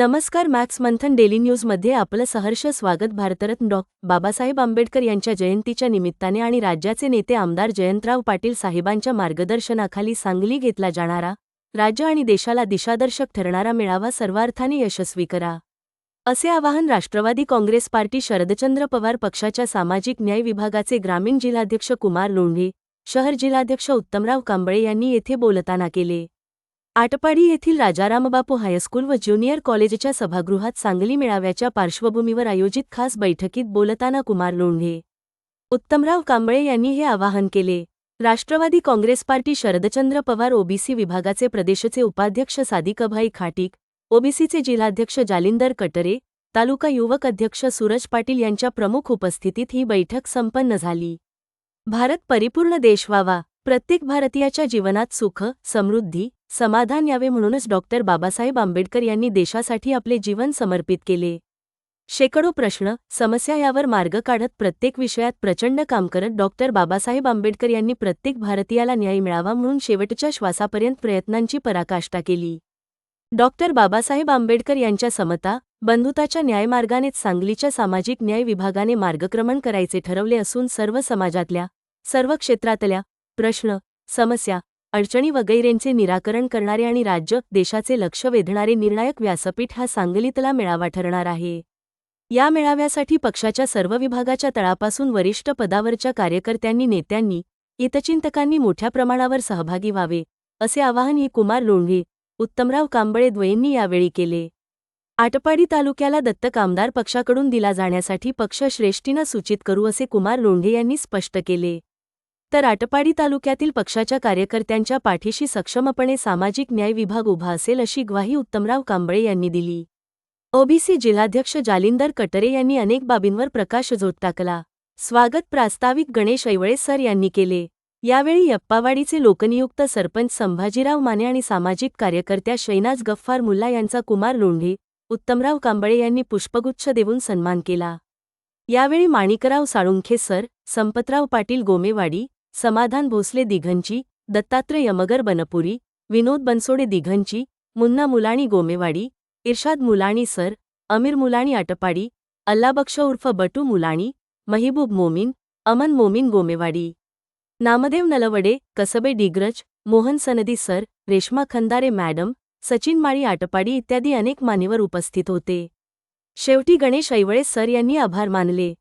नमस्कार मॅक्स मंथन डेली न्यूजमध्ये आपलं सहर्ष स्वागत. भारतरत्न डॉ. बाबासाहेब आंबेडकर यांच्या जयंतीच्या निमित्ताने आणि राज्याचे नेते आमदार जयंतराव पाटील साहेबांच्या मार्गदर्शनाखाली सांगली घेतला जाणारा राज्य आणि देशाला दिशादर्शक ठरणारा मेळावा सर्वार्थाने यशस्वी करा. असे आवाहन राष्ट्रवादी काँग्रेस पार्टी शरदचंद्र पवार पक्षाच्या सामाजिक न्याय विभागाचे ग्रामीण जिल्हाध्यक्ष कुमार लोंढे शहर जिल्हाध्यक्ष उत्तमराव कांबळे यांनी येथे बोलताना केले. आटपाडी येथील राजारामबापू हायस्कूल व ज्युनियर कॉलेजच्या सभागृहात सांगली मेळाव्याच्या पार्श्वभूमीवर आयोजित खास बैठकीत बोलताना कुमार लोंढे उत्तमराव कांबळे यांनी हे आवाहन केले. राष्ट्रवादी काँग्रेस पार्टी शरदचंद्र पवार ओबीसी विभागाचे प्रदेशचे उपाध्यक्ष सादिकभाई खाटीक ओबीसीचे जिल्हाध्यक्ष जालिंदर कटरे तालुका युवक अध्यक्ष सूरज पाटील यांच्या प्रमुख उपस्थितीत ही बैठक संपन्न झाली. भारत परिपूर्ण देश व्हावा. प्रत्येक भारतीयाच्या जीवनात सुख समृद्धी समाधान यावे म्हणूनच डॉक्टर बाबासाहेब आंबेडकर यांनी देशासाठी आपले जीवन समर्पित केले. शेकडो प्रश्न समस्या यावर मार्ग काढत प्रत्येक विषयात प्रचंड काम करत डॉक्टर बाबासाहेब आंबेडकर यांनी प्रत्येक भारतीयाला न्याय मिळावा म्हणून शेवटच्या श्वासापर्यंत प्रयत्नांची पराकाष्ठा केली. डॉक्टर बाबासाहेब आंबेडकर यांच्या समता बंधुताच्या न्यायमार्गानेच सांगलीच्या सामाजिक न्याय विभागाने मार्गक्रमण करायचे ठरवले असून सर्व समाजातल्या सर्व क्षेत्रातल्या प्रश्न समस्या अडचणी वगैरेंचे निराकरण करणारे आणि राज्य देशाचे लक्ष वेधणारे निर्णायक व्यासपीठ हा सांगलीतला मेळावा ठरणार आहे. या मेळाव्यासाठी पक्षाच्या सर्व विभागाच्या तळापासून वरिष्ठ पदावरच्या कार्यकर्त्यांनी नेत्यांनी हितचिंतकांनी मोठ्या प्रमाणावर सहभागी व्हावे असे आवाहनही कुमार लोंढे उत्तमराव कांबळे द्वयेंनी यावेळी केले. आटपाडी तालुक्याला दत्तक आमदार पक्षाकडून दिला जाण्यासाठी पक्ष श्रेष्ठीनं सूचित करू असे कुमार लोंढे यांनी स्पष्ट केले. तर आटपाडी तालुक्यातील पक्षाच्या कार्यकर्त्यांच्या पाठीशी सक्षमपणे सामाजिक न्याय विभाग उभा असेल अशी ग्वाही उत्तमराव कांबळे यांनी दिली. ओबीसी जिल्हाध्यक्ष जालिंदर कटरे यांनी अनेक बाबींवर प्रकाश झोत टाकला. स्वागत प्रास्ताविक गणेश ऐवळे सर यांनी केले. यावेळी यप्पावाडीचे लोकनियुक्त सरपंच संभाजीराव माने आणि सामाजिक कार्यकर्त्या शैनाज गफ्फार मुल्ला यांचा कुमार लोंढे उत्तमराव कांबळे यांनी पुष्पगुच्छ देऊन सन्मान केला. यावेळी माणिकराव साळुंखे सर संपतराव पाटील गोमेवाडी समाधान भोसले दिघंची दत्तात्रय यमगर बनपुरी विनोद बनसोडे दिघंची मुन्ना मुलाणी गोमेवाडी इर्शाद मुलाणी सर अमीर मुलाणी आटपाडी अल्लाबक्ष उर्फ बटू मुलाणी महिबूब मोमीन अमन मोमीन गोमेवाडी. नामदेव नलवडे कसबे डिग्रज मोहन सनदी सर रेश्मा खंदारे मॅडम सचिन माळी आटपाडी इत्यादी अनेक मान्यवर उपस्थित होते. शेवटी गणेश ऐवळे सर यांनी आभार मानले.